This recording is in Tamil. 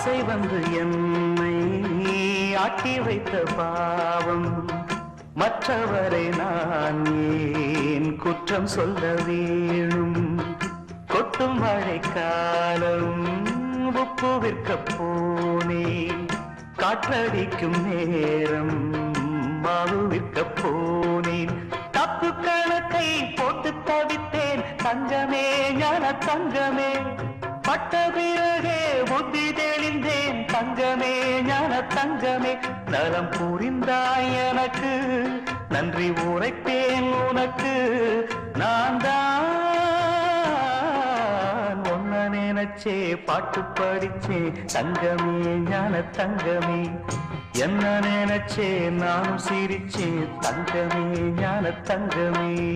ஆசை வந்து என்னை ஆட்டி வைத்த பாவம். மற்றவரை நான் ஏன் குற்றம் சொல்ல வேணும்? கொட்டும் மழைக்காலம் உப்பு விற்க போனே காற்றடிக்கும் நேரம் மாவு விற்க போனேன். தப்பு கணக்கை போட்டு தவித்தேன். தங்கமே ஞான தங்கமே பட்ட பிறகே தங்கமே ஞான தங்கமே நலம் புரிந்தாய் எனக்கு. நன்றி உரைப்பேன் உனக்கு. நான் தான் ஒன்ன நினைச்சே பாட்டு படிச்சே. தங்கமே ஞான தங்கமே என்ன நினைச்சே நானும் சிரிச்சே. தங்கமே ஞான தங்கமே.